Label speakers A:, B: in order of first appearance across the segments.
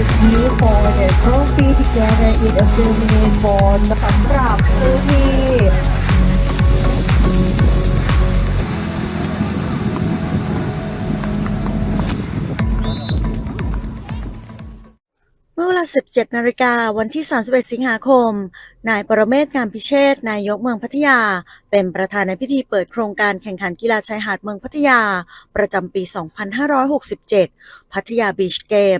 A: is new for the trophy together it a f i l m i n a t e for สำหรับผู้ที่
B: 17นาฬิกาวันที่ 31 สิงหาคม นายปรเมศงามพิเชษนายกเมืองพัทยา เป็นประธานในพิธีเปิดโครงการแข่งขันกีฬาชายหาดเมืองพัทยา ประจำปี 2567 พัทยาบีชเกม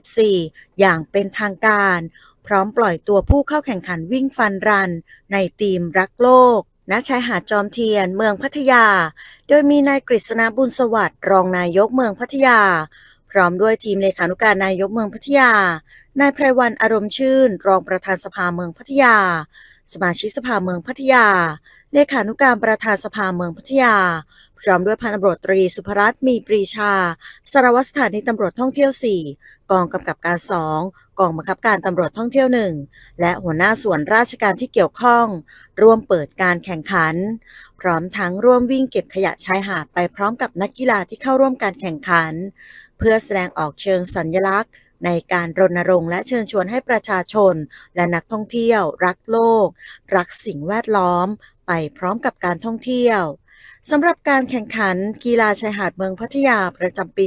B: 2024 อย่างเป็นทางการ พร้อมปล่อยตัวผู้เข้าแข่งขันวิ่งฟันรัน ในทีมรักโลกณชายหาดจอมเทียนเมืองพัทยา โดยมีนายกฤษณบุญสวัสดิ์รองนายกเมืองพัทยา พร้อมด้วยทีมเลขานุการนายกเมืองพัทยา นายไพรวันอารมณ์ชื่น รองประธานสภาเมืองพัทยา สมาชิกสภาเมืองพัทยา เลขานุการประธานสภาเมืองพัทยา พร้อมด้วยพันตำรวจตรีสุภรัตน์มีปรีชา สารวัตรสถานีตำรวจท่องเที่ยว 4 กองกำกับการ 2 กองบังคับการตำรวจท่องเที่ยว 1 และหัวหน้าส่วนราชการที่เกี่ยวข้อง ร่วมเปิดการแข่งขัน พร้อมทั้งร่วมวิ่งเก็บขยะชายหาดไปพร้อมกับนักกีฬาที่เข้าร่วมการแข่งขัน เพื่อแสดงออกเชิงสัญลักษณ์ ในการรณรงค์และเชิญชวนให้ประชาชน และนักท่องเที่ยว รักโลก รักสิ่งแวดล้อม ไปพร้อมกับการท่องเที่ยว สำหรับการแข่งขันกีฬาชายหาดเมืองพัทยาประจำปี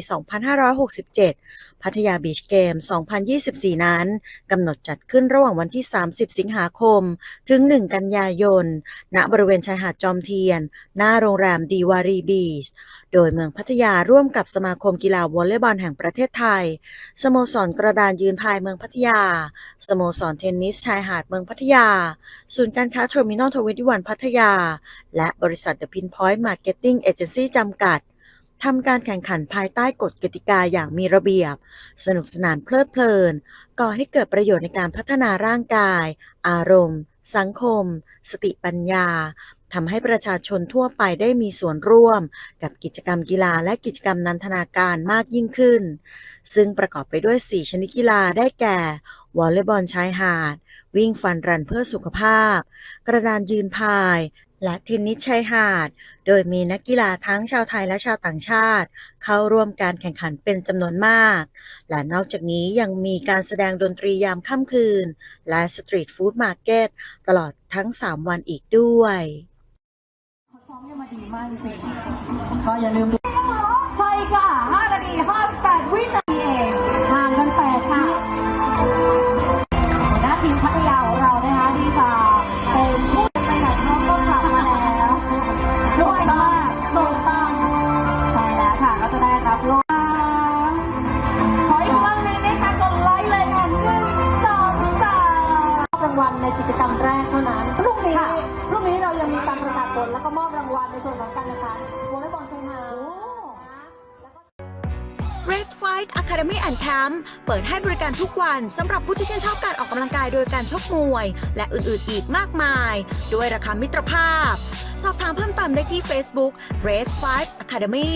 B: 2567 พัทยาบีชเกม 2024 นั้นกำหนดจัดขึ้นระหว่างวันที่ 30 สิงหาคม ถึง 1 กันยายน ณ บริเวณชายหาดจอมเทียน หน้าโรงแรมดีวารีบีช โดยเมืองพัทยาร่วมกับสมาคมกีฬาวอลเลย์บอลแห่งประเทศไทย สโมสรกระดานยืนพายเมืองพัทยา สโมสรเทนนิสชายหาดเมืองพัทยา ศูนย์การค้าเทอร์มินอลทวินวันพัทยา และบริษัท The Pinpoint Marketing Agency จำกัดทำการแข่งขันภายใต้กฎกติกาอย่างมีระเบียบ สนุกสนานเพลิดเพลิน ก่อให้เกิดประโยชน์ในการพัฒนาร่างกาย อารมณ์ สังคม สติปัญญาทำให้ประชาชนทั่วไปได้มีส่วนร่วม กับกิจกรรมกีฬาและกิจกรรมนันทนาการมากยิ่งขึ้น ซึ่งประกอบไปด้วย 4 ชนิดกีฬาได้แก่ วอลเลย์บอลชายหาด วิ่งฟันรันเพื่อสุขภาพ กระดานยืนพาย และเทนนิสชายหาด โดยมีนักกีฬาทั้งชาวไทยและชาวต่างชาติ เข้าร่วมการแข่งขันเป็นจำนวนมาก และนอกจากนี้ยังมีการแสดงดนตรียามค่ำคืน และสตรีทฟู้ดมาร์เก็ตตลอดทั้ง 3 วันอีกด้วย
A: เขาซ้อมกันมาดีมากจริงก็อย่าลืม กันนของการแข่งขันวอลเลย์บอลชายหาด
B: Red Fight Academy and Camp เปิดให้บริการทุกวันสำหรับผู้ที่ชื่นชอบการออกกำลังกายโดยการชกมวย และอื่นๆอีกมากมาย ด้วยราคามิตรภาพ สอบถามเพิ่มเติมได้ที่ Facebook Red Fight Academy